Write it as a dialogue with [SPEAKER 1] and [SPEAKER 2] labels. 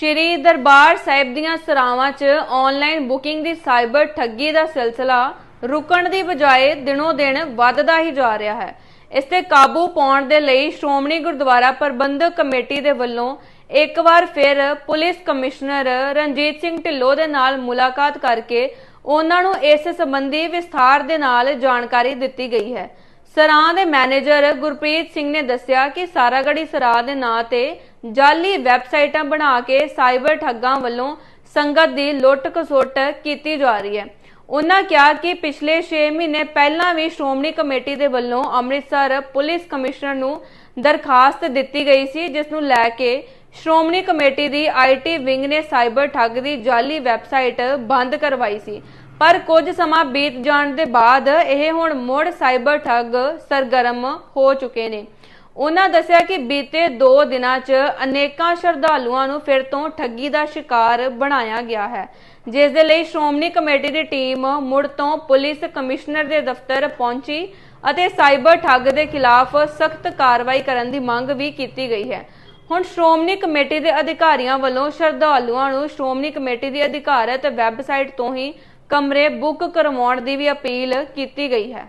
[SPEAKER 1] ਸ਼੍ਰੀ ਦਰਬਾਰ ਸਾਹਿਬ ਦੀਆਂ ਸਰਾਵਾਂ 'ਚ online booking ਦੀ cyber ਠੱਗੀ ਦਾ ਸਿਲਸਿਲਾ ਰੁਕਣ ਦੀ ਬਜਾਏ ਦਿਨੋ ਦਿਨ ਵੱਧਦਾ ਹੀ ਜਾ ਰਿਹਾ ਹੈ। ਇਸ ਤੇ ਕਾਬੂ ਪਾਉਣ ਦੇ ਲਈ ਸ਼੍ਰੋਮਣੀ ਗੁਰਦੁਆਰਾ ਪ੍ਰਬੰਧਕ ਕਮੇਟੀ ਦੇ ਵੱਲੋਂ ਇੱਕ ਵਾਰ ਫਿਰ ਪੁਲਿਸ ਕਮਿਸ਼ਨਰ ਰਣਜੀਤ ਸਿੰਘ ਢਿੱਲੋਂ ਦੇ ਨਾਲ ਮੁਲਾਕਾਤ ਕਰਕੇ ਉਹਨਾਂ ਨੂੰ ਇਸ ਸੰਬੰਧੀ ਵਿਸਥਾਰ ਦੇ ਨਾਲ ਜਾਣਕਾਰੀ ਦਿੱਤੀ ਗਈ ਹੈ। ਸਰਾਂ ਦੇ ਮੈਨੇਜਰ ਗੁਰਪ੍ਰੀਤ ਸਿੰਘ ਨੇ ਦੱਸਿਆ ਕਿ ਸਾਰਾਗੜੀ ਸਰਾਂ ਦੇ ਨਾਂ ਤੇ ਜਾਲੀ ਵੈਬਸਾਈਟਾਂ ਬਣਾ ਕੇ ਸਾਈਬਰ ਠੱਗਾਂ ਵੱਲੋਂ ਸੰਗਤ ਦੀ ਲੁੱਟ ਖਸੁੱਟ ਕੀਤੀ ਜਾ ਰਹੀ ਹੈ। ਉਹਨਾਂ ਕਿਹਾ ਕਿ ਪਿਛਲੇ 6 ਮਹੀਨੇ ਪਹਿਲਾਂ ਵੀ ਸ਼੍ਰੋਮਣੀ ਕਮੇਟੀ ਦੇ ਵੱਲੋਂ ਅੰਮ੍ਰਿਤਸਰ ਪੁਲਿਸ ਕਮਿਸ਼ਨਰ ਨੂੰ ਦਰਖਾਸਤ ਦਿੱਤੀ ਗਈ ਸੀ, ਜਿਸ ਨੂੰ ਲੈ ਕੇ ਸ਼੍ਰੋਮਣੀ ਕਮੇਟੀ ਦੀ ਆਈਟੀ ਵਿੰਗ ਨੇ ਸਾਈਬਰ ਠੱਗ ਦੀ ਜਾਲੀ ਵੈਬਸਾਈਟ ਬੰਦ ਕਰਵਾਈ ਸੀ। ਪਰ ਕੁਝ ਸਮਾਂ ਬੀਤ ਜਾਣ ਦੇ ਬਾਅਦ ਇਹ ਹੁਣ ਮੁੜ ਸਾਈਬਰ ਠੱਗ ਸਰਗਰਮ ਹੋ ਚੁੱਕੇ ਨੇ। ਉਹਨਾਂ ਦੱਸਿਆ ਕਿ ਬੀਤੇ 2 ਦਿਨਾਂ 'ਚ ਅਨੇਕਾਂ ਸ਼ਰਧਾਲੂਆਂ ਨੂੰ ਫਿਰ ਤੋਂ ਠੱਗੀ ਦਾ ਸ਼ਿਕਾਰ ਬਣਾਇਆ ਗਿਆ ਹੈ। ਜਿਸ ਦੇ ਲਈ ਸ਼੍ਰੋਮਣੀ ਕਮੇਟੀ ਦੀ ਟੀਮ ਮੁੜ ਤੋਂ ਪੁਲਿਸ ਕਮਿਸ਼ਨਰ ਦੇ ਦਫ਼ਤਰ ਪਹੁੰਚੀ ਅਤੇ ਸਾਈਬਰ ਠੱਗ ਦੇ ਖਿਲਾਫ ਸਖਤ ਕਾਰਵਾਈ ਕਰਨ ਦੀ ਮੰਗ ਵੀ ਕੀਤੀ ਗਈ ਹੈ। ਹੁਣ ਸ਼੍ਰੋਮਣੀ ਕਮੇਟੀ ਦੇ ਅਧਿਕਾਰੀਆਂ ਵੱਲੋਂ ਸ਼ਰਧਾਲੂਆਂ ਨੂੰ ਸ਼੍ਰੋਮਣੀ ਕਮੇਟੀ ਦੀ ਅਧਿਕਾਰਤ ਵੈਬਸਾਈਟ ਤੋਂ ਹੀ ਕਮਰੇ ਬੁੱਕ ਕਰਵਾਉਣ ਦੀ ਵੀ ਅਪੀਲ ਕੀਤੀ ਗਈ ਹੈ।